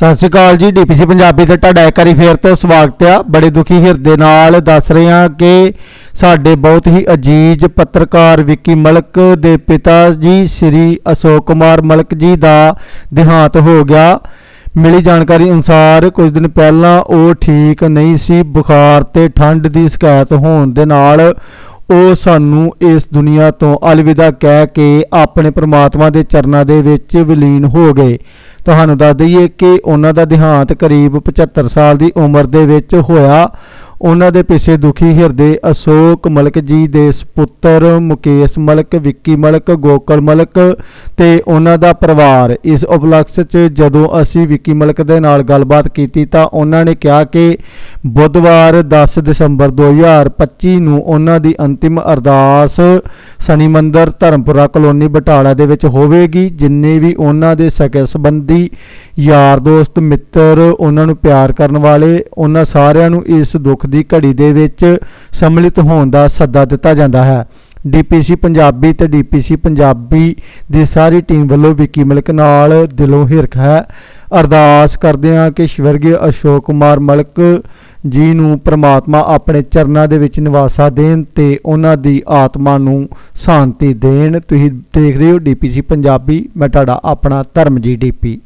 ਸਤਿ ਸ਼੍ਰੀ ਅਕਾਲ ਜੀ, ਡੀਪੀਸੀ ਪੰਜਾਬੀ ਤੇ ਤੁਹਾਡਾ ਇੱਕ ਵਾਰੀ ਫੇਰ ਤੋਂ ਸਵਾਗਤ ਆ। ਬੜੇ ਦੁਖੀ ਹਿਰਦੇ ਨਾਲ ਦੱਸ ਰਹੇ ਹਾਂ ਕਿ ਸਾਡੇ ਬਹੁਤ ਹੀ ਅਜੀਜ਼ ਪੱਤਰਕਾਰ ਵਿੱਕੀ ਮਲਕ ਦੇ ਪਿਤਾ ਜੀ, ਸ੍ਰੀ ਅਸ਼ੋਕ ਕੁਮਾਰ ਮਲਕ ਜੀ ਦਾ ਦੇਹਾਂਤ ਹੋ ਗਿਆ। ਮਿਲੀ ਜਾਣਕਾਰੀ ਅਨੁਸਾਰ ਕੁਝ ਦਿਨ ਪਹਿਲਾਂ ਉਹ ਠੀਕ ਨਹੀਂ ਸੀ, ਬੁਖਾਰ ਤੇ ਠੰਡ ਦੀ ਸ਼ਿਕਾਇਤ ਹੋਣ ਦੇ ਨਾਲ ਉਹ ਸਾਨੂੰ ਇਸ ਦੁਨੀਆ ਤੋਂ ਅਲਵਿਦਾ ਕਹਿ ਕੇ ਆਪਣੇ ਪ੍ਰਮਾਤਮਾ ਦੇ ਚਰਨਾਂ ਦੇ ਵਿੱਚ ਵਿਲੀਨ ਹੋ ਗਏ। ਤੁਹਾਨੂੰ ਦੱਸ ਦਈਏ ਕਿ ਉਹਨਾਂ ਦਾ ਦੇਹਾਂਤ ਕਰੀਬ 75 ਸਾਲ ਦੀ ਉਮਰ ਦੇ ਵਿੱਚ ਹੋਇਆ ਉਹਨਾਂ ਦੇ ਪਿੱਛੇ ਦੁਖੀ ਹਿਰਦੇ ਅਸ਼ੋਕ ਮਲਕ ਜੀ ਦੇ ਸੁਪੁੱਤਰ ਮੁਕੇਸ਼ ਮਲਕ, ਵਿੱਕੀ ਮਲਕ, ਗੋਕਲ ਮਲਕ ਤੇ ਉਹਨਾਂ ਦਾ ਪਰਿਵਾਰ। ਇਸ ਉਪਲਕਸ਼ 'ਚ ਜਦੋਂ ਅਸੀਂ ਵਿੱਕੀ ਮਲਕ ਦੇ ਨਾਲ ਗੱਲਬਾਤ ਕੀਤੀ ਤਾਂ ਉਹਨਾਂ ਨੇ ਕਿਹਾ ਕਿ ਬੁੱਧਵਾਰ 10 ਦਸੰਬਰ 2025 ਨੂੰ ਉਹਨਾਂ ਦੀ ਅੰਤਿਮ ਅਰਦਾਸ ਸ਼ਨੀ ਮੰਦਰ ਧਰਮਪੁਰਾ ਕਲੋਨੀ ਬਟਾਲਾ ਦੇ ਵਿੱਚ ਹੋਵੇਗੀ, ਜਿੰਨੇ ਵੀ ਉਹਨਾਂ ਦੇ ਸਕੇ ਸੰਬੰਧੀ ਯਾਰ, ਦੋਸਤ, ਮਿੱਤਰ ਉਹਨਾਂ ਨੂੰ ਪਿਆਰ ਕਰਨ ਵਾਲੇ, ਉਹਨਾਂ ਸਾਰਿਆਂ ਨੂੰ ਇਸ ਦੁੱਖ ਦੀ ਘੜੀ ਦੇ ਵਿੱਚ ਸੰਮਿਲਿਤ ਹੋਣ ਦਾ ਸੱਦਾ ਦਿੱਤਾ ਜਾਂਦਾ ਹੈ। ਡੀਪੀਸੀ ਪੰਜਾਬੀ ਤੇ ਡੀਪੀਸੀ ਪੰਜਾਬੀ ਦੀ ਸਾਰੀ ਟੀਮ ਵੱਲੋਂ ਵਿੱਕੀ ਮਲਕ ਨਾਲ ਦਿਲੋਂ ਹਿਰਖ ਹੈ। ਅਰਦਾਸ ਕਰਦੇ ਹਾਂ ਕਿ ਸਵਰਗੀ ਅਸ਼ੋਕ ਕੁਮਾਰ ਮਲਕ ਜੀ ਨੂੰ ਪ੍ਰਮਾਤਮਾ ਆਪਣੇ ਚਰਨਾਂ ਦੇ ਵਿੱਚ ਨਿਵਾਸਾ ਦੇਣ ਤੇ ਉਹਨਾਂ ਦੀ ਆਤਮਾ ਨੂੰ ਸ਼ਾਂਤੀ ਦੇਣ। ਤੁਸੀਂ ਦੇਖ ਰਹੇ ਹੋ ਡੀਪੀਸੀ ਪੰਜਾਬੀ, ਮੈਂ ਤੁਹਾਡਾ ਆਪਣਾ ਧਰਮਜੀਤ ਡੀਪੀ।